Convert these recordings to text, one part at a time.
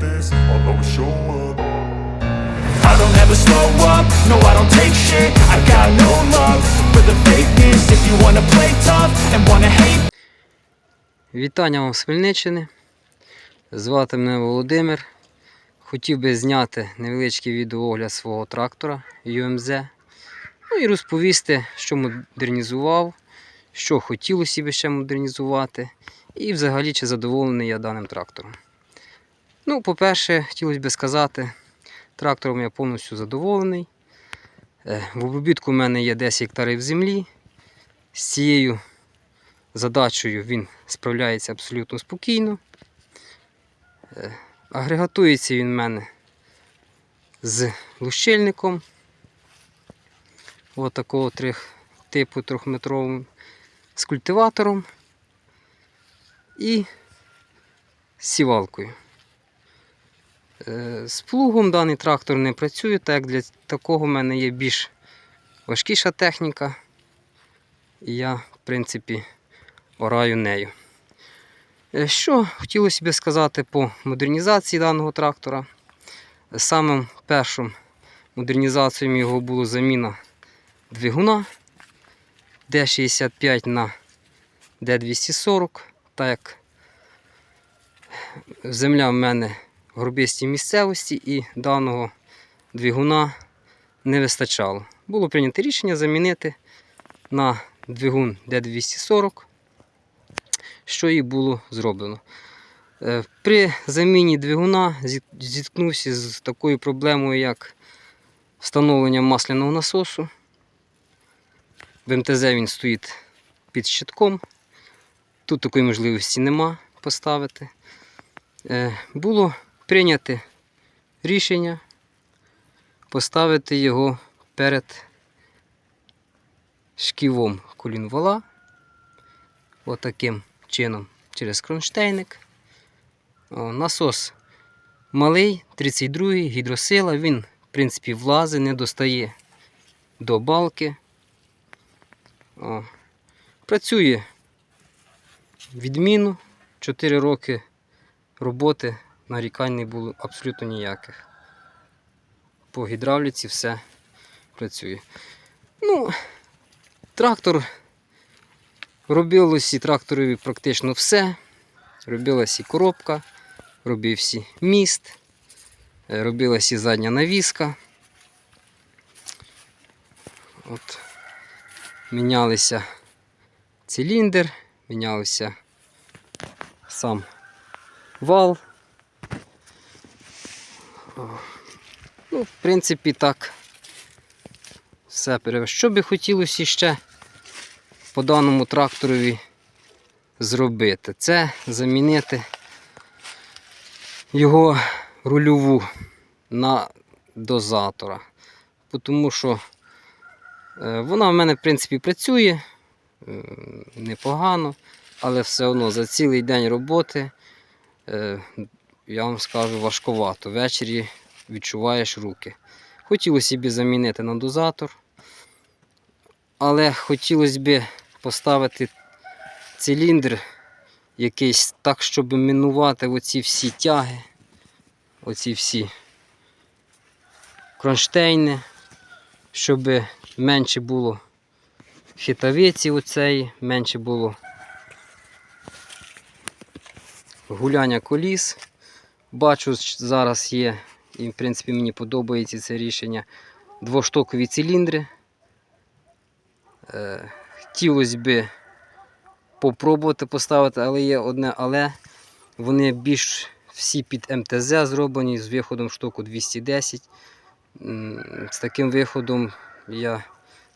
this, I'll always show up. I don't ever slow up, no I don't take shit I got no love for the fakeness If you wanna play tough and wanna hate Вітання вам з Хмельниччини. Звати мене Володимир. Хотів би зняти невеличкий відеоогляд свого трактора UMZ. Ну і розповісти, що модернізував, що хотілося б ще модернізувати, і взагалі чи задоволений я даним трактором. Ну, по-перше, хотілося б сказати, трактором я повністю задоволений. Е, В обробітку в мене є 10 гектарів землі. З цією задачею він справляється абсолютно спокійно. Е, Агрегатується він в мене з лущильником. Ось такого трих, типу трьохметровим з культиватором і з сівалкою. Е, З плугом даний трактор не працює, так як для такого в мене є більш важкіша техніка. І я, в принципі, ораю нею. Е, Що хотілося б сказати по модернізації даного трактора. Самим першим модернізацією його було заміна двигуна D65 на D240, так як земля в мене в горбистій місцевості і даного двигуна не вистачало. Було прийнято рішення замінити на двигун D240, що і було зроблено. Е, При заміні двигуна зіткнувся з такою проблемою, як встановлення масляного насосу. В МТЗ він стоїть під щитком. Тут такої можливості нема поставити. Е, Було прийнято рішення поставити його перед шківом колінвала. Отаким чином через кронштейник. Насос малий, 32-й, гідросила. Він, в принципі, влазить, не достає до балки. О, працює відмінно. 4 роки роботи нарікань не було абсолютно ніяких. По гідравліці все працює. Ну, Трактор робилось і тракторові практично все. Робилась і коробка, робився міст, е, робилась і задня навіска. От. Мінялися циліндр, мінявся сам вал. Ну, в принципі, так. Все перевез. Що би хотілося ще по даному тракторові зробити? Це замінити його рульову на дозатора. Тому що е, вона в мене, в принципі, працює непогано, але все одно за цілий день роботи, е, я вам скажу, важковато. Ввечері відчуваєш руки. Хотілося б замінити на дозатор. Але хотілося б поставити циліндр якийсь так, щоб мінувати оці всі тяги, оці всі кронштейни, щоб менше було хитавиці оцеї, менше було гуляння коліс. Бачу, зараз є, і в принципі мені подобається це рішення. Двоштокові циліндри. Е, Хотілося б попробувати поставити, але є одне але. Вони більш всі під МТЗ зроблені з виходом штоку 210. З таким виходом, я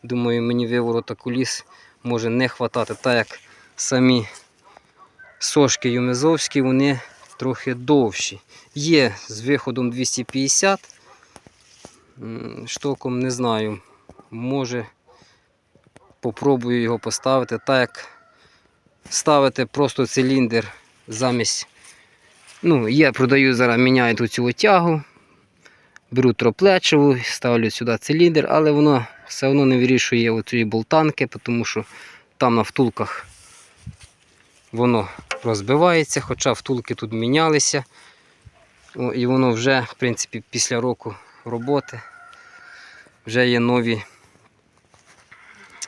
думаю, мені виворота коліс може не хватати, так як самі сошки юмезовські, вони трохи довші. Є з виходом 250. Штоком не знаю, може попробую його поставити, так як ставити просто циліндр замість. Ну, я продаю зараз, міняю тут цю тягу, беру троплечову, ставлю сюди циліндр, але воно все одно не вирішує оцієї болтанки, тому що там на втулках воно розбивається, хоча втулки тут мінялися. І воно вже, в принципі, після року роботи вже є нові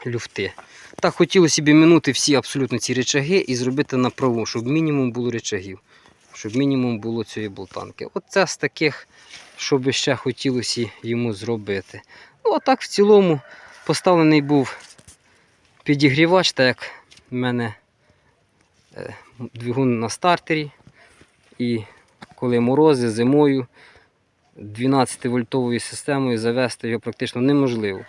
люфти. Так хотілося б мінути всі абсолютно ці речаги і зробити на праву, щоб мінімум було речагів, щоб мінімум було цієї болтанки. Оце з таких, що би ще хотілося йому зробити. Ну, а так в цілому поставлений був підігрівач, так як в мене двигун на стартері. І коли морози зимою 12-вольтовою системою завести його практично неможливо.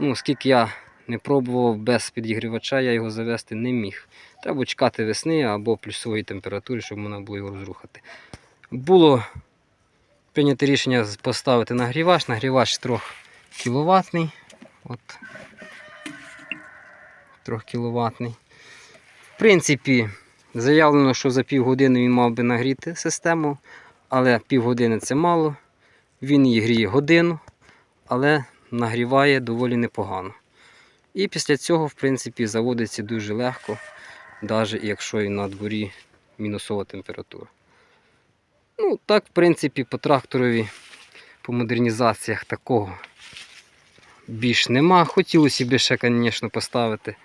Ну, оскільки я не пробував без підігрівача, я його завести не міг. Треба чекати весни або плюсової температури, щоб можна було його розрухати. Було прийнято рішення поставити нагрівач. Нагрівач 3 кіловатний. От. 3 кіловатний. В принципі, заявлено, що за півгодини він мав би нагріти систему, але півгодини це мало. Він її гріє годину, але нагріває доволі непогано. І після цього, в принципі, заводиться дуже легко, навіть якщо і на дворі мінусова температура. Ну, так, в принципі, по тракторові, по модернізаціях такого більш нема. Хотілося б ще, звісно, поставити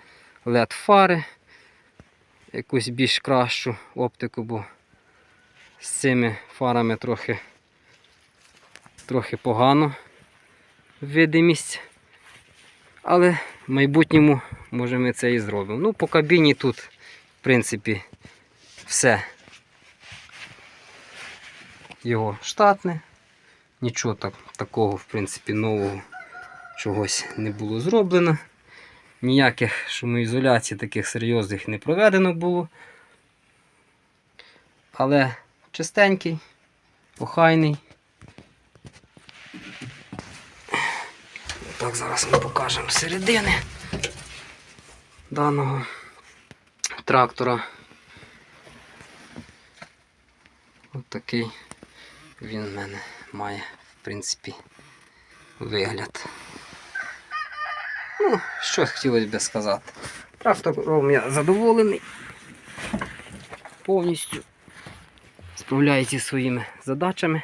LED-фари, якусь більш кращу оптику, бо з цими фарами трохи, трохи погано видимість. Але в майбутньому, може, ми це і зробимо. Ну, по кабіні тут, в принципі, все його штатне. Нічого так, такого, в принципі, нового чогось не було зроблено. Ніяких шумоізоляцій таких серйозних не проведено було. Але чистенький, охайний. Так, зараз ми покажемо середини даного трактора. Ось такий він в мене має, в принципі, вигляд. Ну, що хотілося б сказати. Трактором я задоволений. Повністю справляється зі своїми задачами.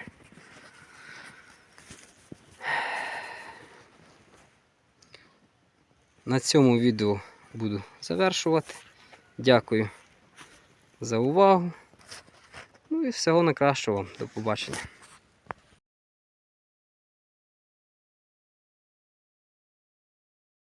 На цьому відео буду завершувати. Дякую за увагу. Ну і всього найкращого. До побачення.